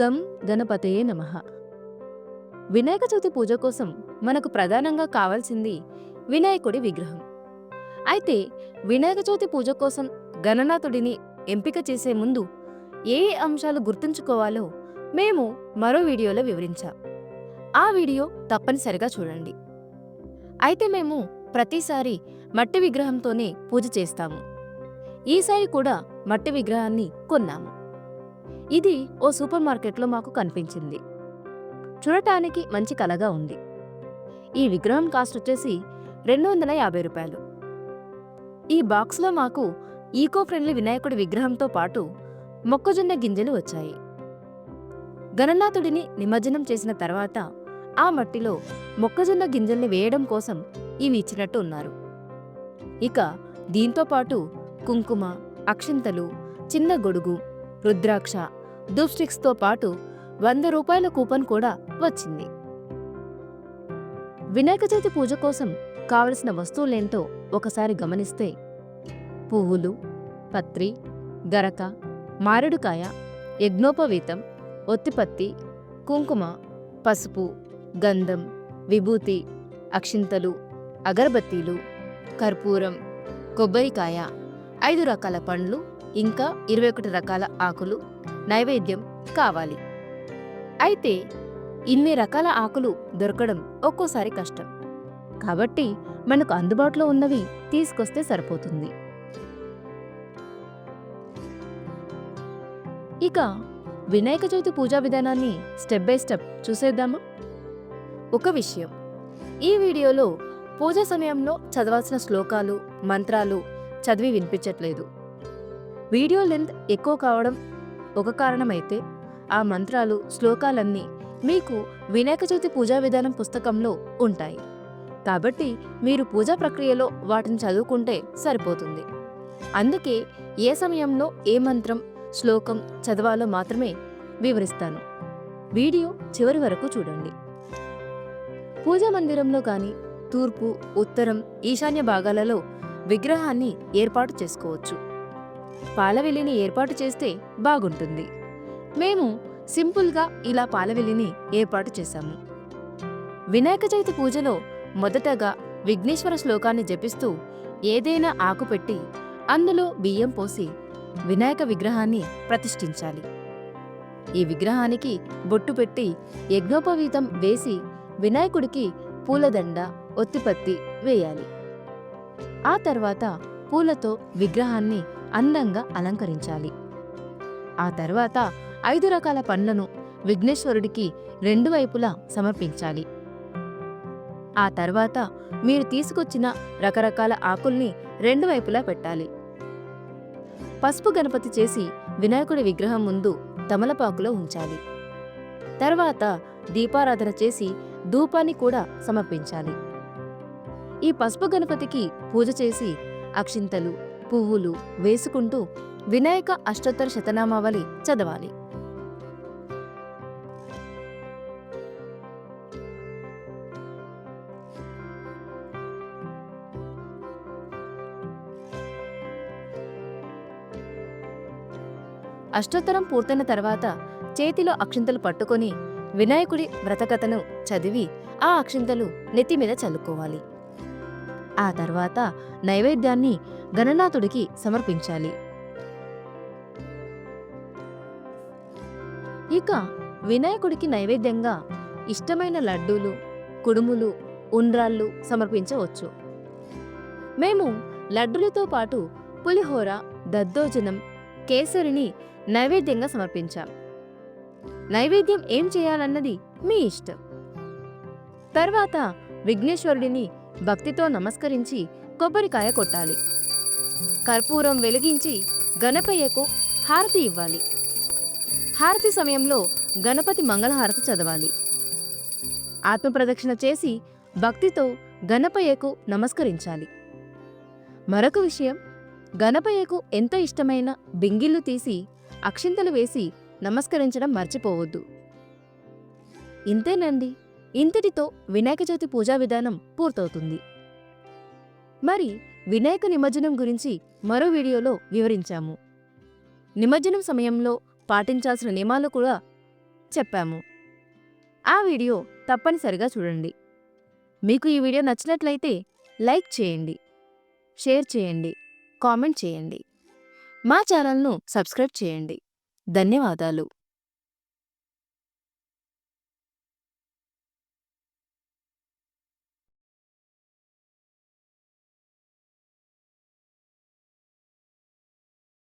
గం గణపతయే నమ. వినాయక చవితి పూజ కోసం మనకు ప్రధానంగా కావాల్సింది వినాయకుడి విగ్రహం. అయితే వినాయక చవితి పూజ కోసం గణనాథుడిని ఎంపిక చేసే ముందు ఏ ఏ అంశాలు గుర్తుంచుకోవాలో మేము మరో వీడియోలో వివరించాం. ఆ వీడియో తప్పనిసరిగా చూడండి. అయితే మేము ప్రతిసారి మట్టి విగ్రహంతోనే పూజ చేస్తాము. ఈసారి కూడా మట్టి విగ్రహాన్ని కొన్నాము. ఇది ఓ సూపర్ మార్కెట్లో మాకు కనిపించింది. చూడటానికి మంచి కలగా ఉంది. ఈ విగ్రహం కాస్ట్ వచ్చేసి రెండు వందల యాభై రూపాయలు. ఈ బాక్స్లో మాకు ఈకో ఫ్రెండ్లీ వినాయకుడి విగ్రహంతో పాటు మొక్కజొన్న గింజలు వచ్చాయి. గణనాథుడిని నిమజ్జనం చేసిన తర్వాత ఆ మట్టిలో మొక్కజొన్న గింజల్ని వేయడం కోసం ఇవి ఇచ్చినట్టు ఉన్నారు. ఇక దీంతో పాటు కుంకుమ అక్షింతలు చిన్న గొడుగు రుద్రాక్ష ధూప్ స్టిక్స్తో పాటు వంద రూపాయల కూపన్ కూడా వచ్చింది. వినాయక చవితి పూజ కోసం కావలసిన వస్తువులేంటో ఒకసారి గమనిస్తే పువ్వులు పత్రి గరక మారేడుకాయ యజ్ఞోపవీతం ఒత్తిపత్తి కుంకుమ పసుపు గంధం విభూతి అక్షింతలు అగరబత్తీలు కర్పూరం కొబ్బరికాయ ఐదు రకాల పండ్లు ఇంకా ఇరవై ఒకటి రకాల ఆకులు నైవేద్యం కావాలి. అయితే ఇన్ని రకాల ఆకులు దొరకడం ఒక్కోసారి కష్టం. కాబట్టి మనకు అందుబాటులో ఉన్నవి తీసుకొస్తే సరిపోతుంది. ఇక వినాయక చవితి పూజా విధానాన్ని స్టెప్ బై స్టెప్ చూసేద్దామా? ఒక విషయం. ఈ వీడియోలో పూజ సమయంలో చదవాల్సిన శ్లోకాలు మంత్రాలు చదివి వినిపించట్లేదు. వీడియో లెంత్ ఎక్కువ కావడం ఒక కారణమైతే ఆ మంత్రాలు శ్లోకాలన్నీ మీకు వినాయక చవితి పూజా విధానం పుస్తకంలో ఉంటాయి. కాబట్టి మీరు పూజా ప్రక్రియలో వాటిని చదువుకుంటే సరిపోతుంది. అందుకే ఏ సమయంలో ఏ మంత్రం శ్లోకం చదవాలో మాత్రమే వివరిస్తాను. వీడియో చివరి వరకు చూడండి. పూజా మందిరంలో కానీ తూర్పు ఉత్తరం ఈశాన్య భాగాలలో విగ్రహాన్ని ఏర్పాటు చేసుకోవచ్చు. పాలవెల్లిని ఏర్పాటు చేస్తే బాగుంటుంది. మేము సింపుల్గా ఇలా పాలవెల్లిని ఏర్పాటు చేశాము. వినాయక చవితి పూజలో మొదటగా విఘ్నేశ్వర శ్లోకాన్ని జపిస్తూ ఏదైనా ఆకు పెట్టి అందులో బియ్యం పోసి వినాయక విగ్రహాన్ని ప్రతిష్ఠించాలి. ఈ విగ్రహానికి బొట్టు పెట్టి యజ్ఞోపవీతం వేసి వినాయకుడికి పూలదండ ఒత్తిపత్తి వేయాలి. ఆ తర్వాత పూలతో విగ్రహాన్ని అందంగా అలంకరించాలి. ఆ తర్వాత ఐదు రకాల పండ్లను విఘ్నేశ్వరుడికి రెండు వైపులా సమర్పించాలి. ఆ తర్వాత మీరు తీసుకొచ్చిన రకరకాల ఆకుల్ని రెండు వైపులా పెట్టాలి. పసుపు గణపతి చేసి వినాయకుడి విగ్రహం ముందు తమలపాకులో ఉంచాలి. తర్వాత దీపారాధన చేసి ధూపాన్ని కూడా సమర్పించాలి. ఈ పసుపు గణపతికి పూజ చేసి అక్షింతలు పువ్వులు వేసుకుంటూ వినాయక అష్టోత్తర శతనామావళి చదవాలి. అష్టోత్తరం పూర్తయిన తర్వాత చేతిలో అక్షింతలు పట్టుకొని వినాయకుడి వ్రతకథను చదివి ఆ అక్షింతలు నెత్తి మీద చల్లుకోవాలి. ఆ తర్వాత నైవేద్యాన్ని గణనాథుడికి సమర్పించాలి. ఇక వినాయకుడికి నైవేద్యంగా ఇష్టమైన లడ్డూలు కుడుములు ఉండ్రాళ్ళు సమర్పించవచ్చు. మేము లడ్డులతో పాటు పులిహోర దద్దోజనం కేసరిని నైవేద్యంగా సమర్పించాం. నైవేద్యం ఏం చేయాలన్నది మీ ఇష్టం. తర్వాత విఘ్నేశ్వరుడిని భక్తితో నమస్కరించి కొబ్బరికాయ కొట్టాలి. కర్పూరం వెలిగించి గణపయ్యకు హారతి ఇవ్వాలి. హారతి సమయంలో గణపతి మంగళహారతి చదవాలి. ఆత్మప్రదక్షిణ చేసి భక్తితో గణపయ్యకు నమస్కరించాలి. మరొక విషయం గణపయ్యకు ఎంతో ఇష్టమైన బింగిళ్ళు తీసి అక్షింతలు వేసి నమస్కరించడం మర్చిపోవద్దు. ఇంతేనండి. ఇంతటితో వినాయక చవితి పూజా విధానం పూర్తవుతుంది. మరి వినాయక నిమజ్జనం గురించి మరో వీడియోలో వివరించాము. నిమజ్జనం సమయంలో పాటించాల్సిన నియమాలు కూడా చెప్పాము. ఆ వీడియో తప్పనిసరిగా చూడండి. మీకు ఈ వీడియో నచ్చినట్లయితే లైక్ చేయండి షేర్ చేయండి కామెంట్ చేయండి. మా ఛానల్ను సబ్స్క్రైబ్ చేయండి. ధన్యవాదాలు.